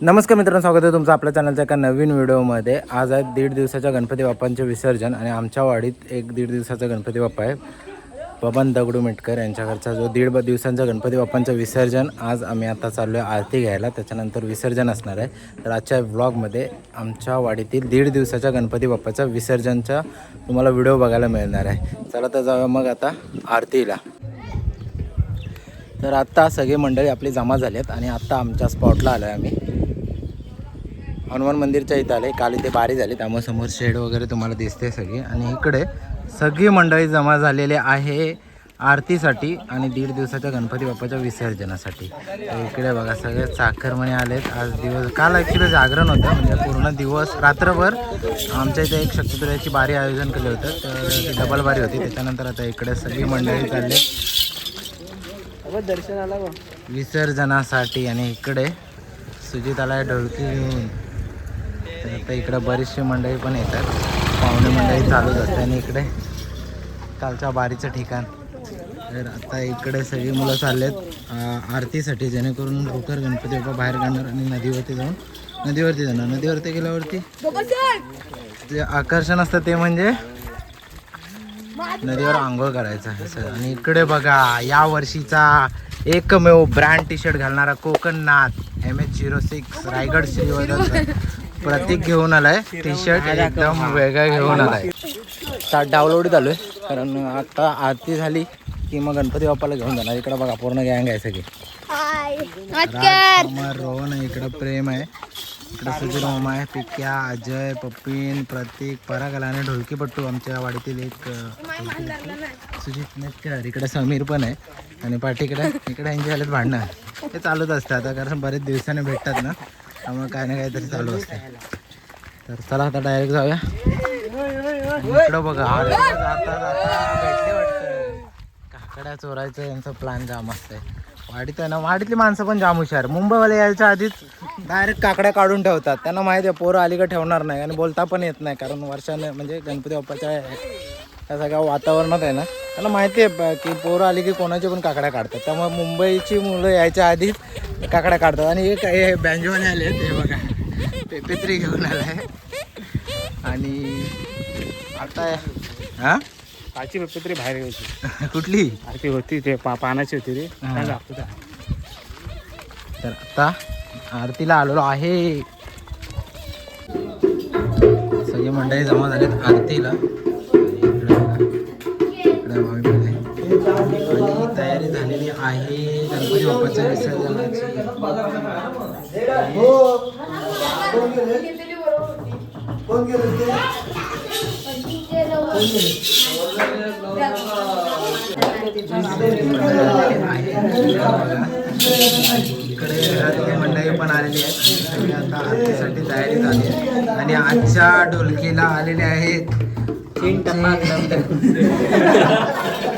नमस्कार मित्रांनो स्वागत आहे तुमचं आपल्या चॅनलच्या एका नवीन व्हिडिओमध्ये. आज आहे दीड दिवसाच्या गणपती बाप्पांचे विसर्जन आणि आमच्या वाडीत एक दीड दिवसाचा गणपती बाप्पा आहे. बबन दगडू मिटकर यांच्या घरचा जो दीड ब दिवसांचा गणपती बाप्पांचं विसर्जन आज आम्ही आता चाललो आहे आरती घ्यायला. त्याच्यानंतर विसर्जन असणार आहे. तर आजच्या व्लॉगमध्ये आमच्या वाडीतील दीड दिवसाच्या गणपती बाप्पाच्या विसर्जनचा तुम्हाला व्हिडिओ बघायला मिळणार आहे. चला तर जाऊया मग आता आरतीला. तर आत्ता सगळी मंडळी आपली जमा झाली आहेत आणि आत्ता आमच्या स्पॉटला आलो आहे आम्ही. हनुमान मंदिरच्या इथं आले. काल इथे बारी झाली त्यामुळे समोर शेड वगैरे तुम्हाला दिसते सगळी. आणि इकडे सगळी मंडळी जमा झालेले आहे आरतीसाठी आणि दीड दिवसाच्या गणपती बाप्पाच्या विसर्जनासाठी. इकडे बघा सगळे चाकरमणी आलेत. आज दिवस काल ॲक्च्युली जागरण होतं. म्हणजे पूर्ण दिवस रात्रभर आमच्या इथे एक शक्तिपुराची बारी आयोजन केलं होतं. तर ती डबल बारी होती. त्याच्यानंतर आता इकडे सगळी मंडळी चालले दर्शनाला विसर्जनासाठी आणि इकडे सुजिताला ढोलकी घेऊन तर आता इकडे बरीचशी मंडळी पण येतात. पाहुणे मंडळी चालूच असते आणि इकडे कालच्या बारीचं ठिकाण. तर आता इकडे सगळी मुलं चाललेत. आहेत आरतीसाठी जेणेकरून भोकर गणपती बाबा बाहेर काढणार आणि नदीवरती जाऊन नदीवरती जाणार. नदीवरती गेल्यावरती जे आकर्षण असतं ते म्हणजे नदीवर आंघोळ करायचं आहे सर आणि इकडे बघा या वर्षीचा एकमेव ब्रँड टी शर्ट घालणारा Kokannath M H zero six Raigad Shrivardhan Pratik घेऊन आलाय. टी शर्ट एकदम वेगळा घेऊन आलाय. स्टार्ट डाउनलोड झालोय कारण आता आरती झाली की मग गणपती बाप्पाला घेऊन जाणार. इकडे बघा पूर्ण गँग आहे सगळी. रोहन आहे इकडं प्रेम आहे. इकडं सुधीर मामा आहे पिक्या अजय पप्पीन प्रतीक परागला आणि ढोलकीपट्टू आमच्या वाडीतील एक सुजित नेटकर इकडे समीर पण आहे आणि पाठीकडे इकडे यांचे झालेत भांडणं. ते चालूच असतं आता कारण बरेच दिवसाने भेटतात ना. त्यामुळे काय ना काहीतरी चालू असते तर चला आता डायरेक्ट जाऊया. इकडं बघा जाता काकड्या चोरायचं यांचा प्लॅन जाम असतंय. वाडीत आहे ना वाडीतली माणसं पण जाम हुशार. मुंबईवाले यायच्या आधीच डायरेक्ट काकड्या काढून ठेवतात. त्यांना माहिती आहे पोरं आली ठेवणार नाही आणि बोलता पण येत नाही कारण वर्षाने म्हणजे गणपती बाप्पाच्या त्या सगळ्या वातावरणात आहे ना. त्यांना माहिती आहे की पोरं आली की कोणाची पण काकड्या काढतात. त्यामुळे मुंबईची मुलं यायच्या आधीच काकड्या काढतात. आणि काय हे बँजोवाले आले आहेत हे बघा. पेपेत्री घेऊन आलाय आणि आता हां? पाची रुपये तरी बाहेर घ्यायची कुठली? आरती होती ते पा पानाची होती रे? तर आता आरतीला आलेलो आहे. सगळी मंडळी जमा झालीत आरतीला. आहे. गणपती बाप्पाच्या विसर्जनाची इकडे घरातली मंडळी पण आलेली आहेत. आणि सगळे आता आरतीसाठी तयारी झाली आहे आणि आजच्या ढोलकीला आलेले आहेत. आमचे- मी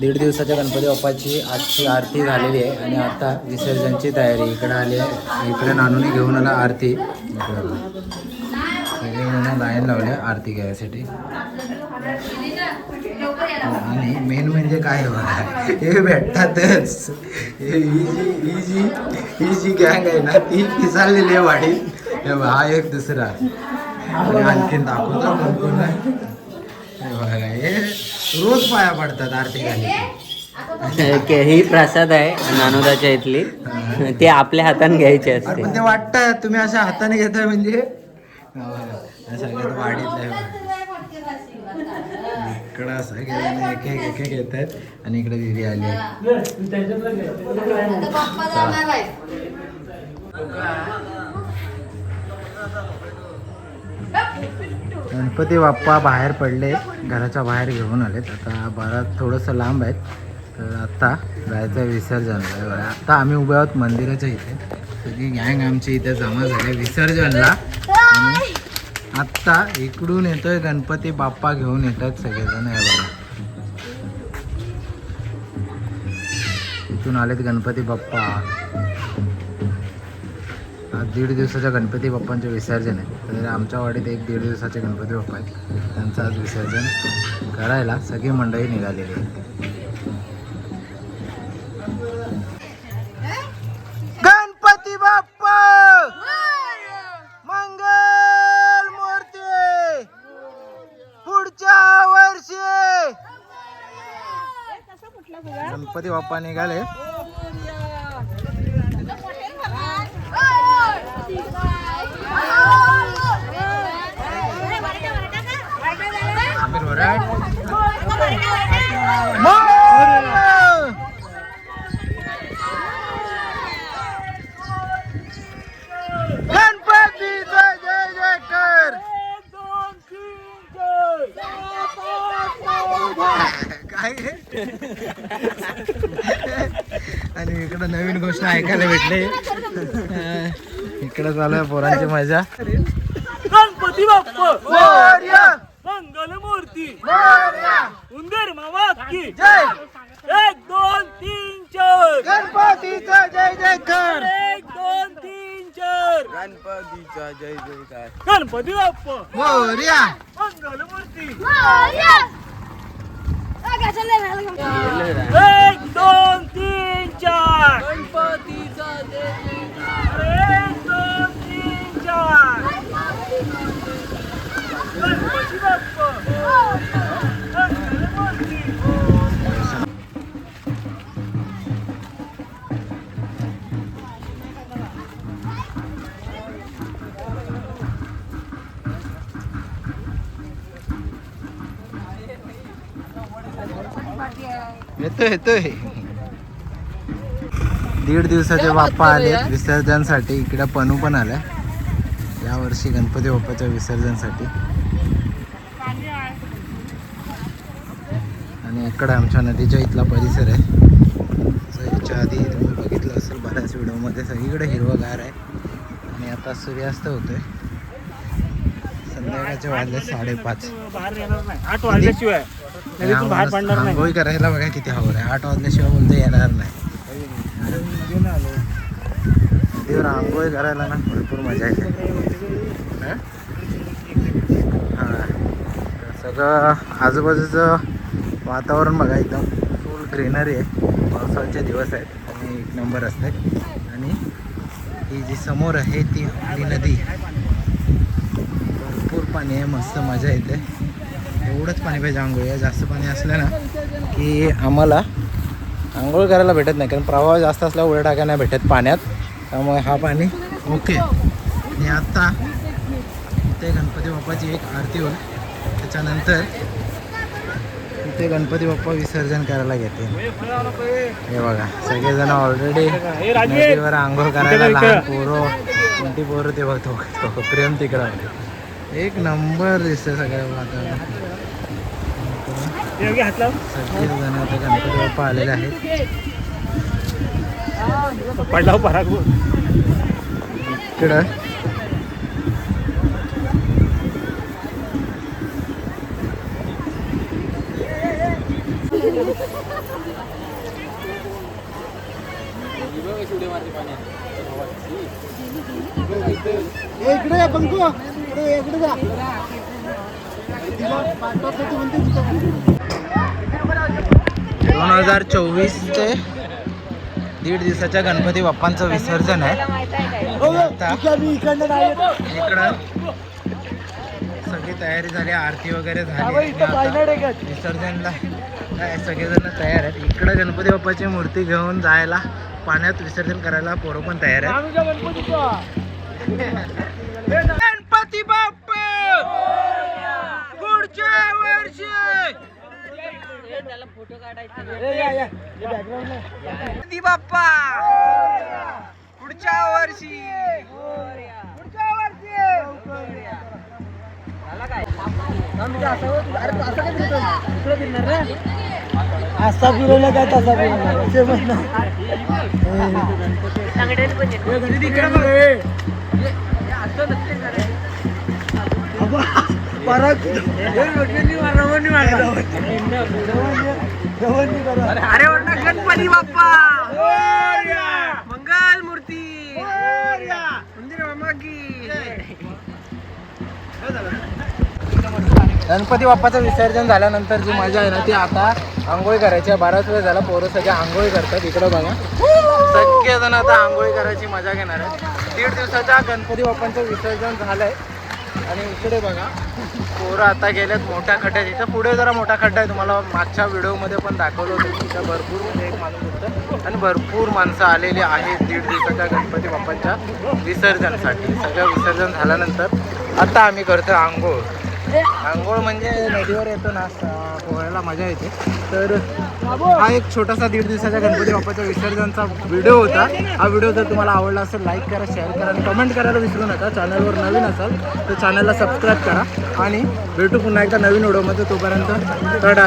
दीड दिवसाच्या गणपती बाप्पाची आजची आरती झालेली आहे आणि आता विसर्जनची तयारी. इकडे आली आहे. इकडे नानूने घेऊन आला आरती. इकडे सगळे लाईन लावले आरती घ्यायसाठी. आणि मेन म्हणजे काय बघा हे भेटतातच. हे ही जी ही जी ही जी गँग आहे ना ती पिसाळलेली आहे वाडी. हा एक दुसरा. आणखीन दाखवतो कोण कोण आहे हे रोज पाया पडतात आरती ही प्रसाद आहे नानोदाच्या इथली. ते आपल्या हाताने घ्यायचे असते. पण ते वाटतं तुम्ही अशा हाताने घेताय म्हणजे? हे हे सगळ्यात बघा. इकडं सगळे एक एक एक एक येत आहेत आणि इकडे दिदी आली आहे. गणपती बाप्पा बाहेर पडले घराच्या बाहेर घेऊन आलेत. आता बराच थोडंसं लांब आहेत तर आत्ता जायचं विसर्जन. आत्ता आम्ही उभे आहोत मंदिराच्या इथे. सगळी गँग आमची इथे जमा झाली विसर्जनला. आणि आत्ता इकडून येतोय गणपती बाप्पा घेऊन येतात सगळेजण. हे बघा. इथून आलेत गणपती बाप्पा. दीड दिवसाच्या गणपती बाप्पांचे विसर्जन आहे. तर आमच्या वाडीत एक दीड दिवसाचे गणपती बाप्पा आहेत. त्यांचं आज विसर्जन करायला सगळी मंडळी निघालेली आहे गणपती बाप्पा! मंगल मूर्ती! पुढच्या वर्षी! गणपती बाप्पा निघाले. आणि इकडं नवीन गोष्ट ऐकायला भेटले. इकडं चालू आहे पोरांची मजा. गणपती बाप्पा! की उंदीर मामा की जय एक दोन तीन चार गणपतीचा जय जयकार एक दोन तीन चार गणपतीचा जय जयकार गणपती बाप्पा मोरया मंगलमूर्ती मोरया आकाशाला येतोय येतोय. दीड दिवसाचे बाप्पा आले विसर्जनसाठी. इकडे पनू पण आलाय. या वर्षी गणपती बाप्पाच्या विसर्जनसाठी. इकडे आमच्या नदीच्या इथला परिसर आहे. याच्या आधी तुम्ही बघितलं असेल बऱ्याच व्हिडिओमध्ये. सगळीकडे हिरवगार आहे. आणि आता सूर्यास्त होतोय. संध्याकाळचे वाजले साडेपाच. आठ वाजल्याशिवाय आंघोळी करायला बघा किती हवं आहे. आठ वाजल्याशिवाय बोलतो येणार नाही. नदीवर आंघोळी करायला ना भरपूर मजा येते? हां. सगळं आजूबाजूचं वातावरण बघा एकदम फुल ग्रीनरी आहे. पावसाळ्याचे दिवस आहेत आणि एक नंबर असते. आणि ही जी समोर आहे ती आपली नदी. भरपूर पाणी आहे मस्त मजा येते. एवढंच पाणी पाहिजे आंघोळीला जास्त पाणी असलं ना की आम्हाला आंघोळ करायला भेटत नाही कारण प्रवाह जास्त असला उड्या टाकायला नाही भेटत पाण्यात. त्यामुळे हा पाणी ओके. आणि आत्ता इथे गणपती बाप्पाची एक आरती होईल. त्याच्यानंतर इथे गणपती बाप्पा विसर्जन करायला घेते. हे बघा सगळेजण ऑलरेडी हे नदीवर आंघोळ करायला इकडे, इकडे. लहान पोरं कोणती पोरं ते बघतो प्रेम तिकडं. एक नंबर दिसतं सगळं वातावरण सगळेजण आता गणपती बाप्पा आलेले आहेत. पडला हो पराग इकडं दोन हजार चोवीस ते दीड दिवसाच्या गणपती बाप्पांचं विसर्जन आहे. आता इकडं सगळी तयारी झाली आरती वगैरे झाली. विसर्जनला. काय सगळेजण तयार आहेत. इकडं गणपती बाप्पाची मूर्ती घेऊन जायला पाण्यात विसर्जन करायला पोरं पण तयार आहेत. गणपती बाप्पा! पुढच्या वर्षी! गणपती बाप्पा! पुढच्या वर्षी! पुढच्या वर्षी! असा फिरवला काय तसा अरे वरना गणपती बाप्पा. मंगल मूर्ती. मंदिर मामा की गणपती बाप्पाचं विसर्जन झाल्यानंतर जी मजा आहे ना ती आता आंघोळी करायची आहे. बराच वेळ झाला पोरं सगळे आंघोळी करतात इकडं बघा. सगळेजण आता आंघोळी करायची मजा घेणार आहे दीड दिवसाच्या गणपती बाप्पांचं विसर्जन झालंय. आणि इकडे बघा पोरं आता गेलेत मोठ्या खड्ड्यात. इथं पुढे जरा मोठा खड्डा आहे. तुम्हाला मागच्या व्हिडिओमध्ये पण दाखवलं होतं तिथं भरपूर म्हणजे एक माणूस होतं. आणि भरपूर माणसं आलेली आहेत दीड दिवसाच्या गणपती बाप्पांच्या विसर्जनासाठी. सगळं विसर्जन झाल्यानंतर आता आम्ही करतो आंघोळ. आंघोळ म्हणजे नदीवर येतो ना पोहायला मजा येते. तर हा एक छोटासा दीड दिवसाच्या गणपती बाप्पाच्या विसर्जनचा व्हिडिओ होता. हा व्हिडिओ जर तुम्हाला आवडला असेल लाईक करा शेअर करा आणि कमेंट करायला विसरू नका. चॅनलवर नवीन असाल तर चॅनलला सबस्क्राईब करा. आणि भेटू पुन्हा एकदा नवीन व्हिडिओमध्ये. तोपर्यंत टाटा.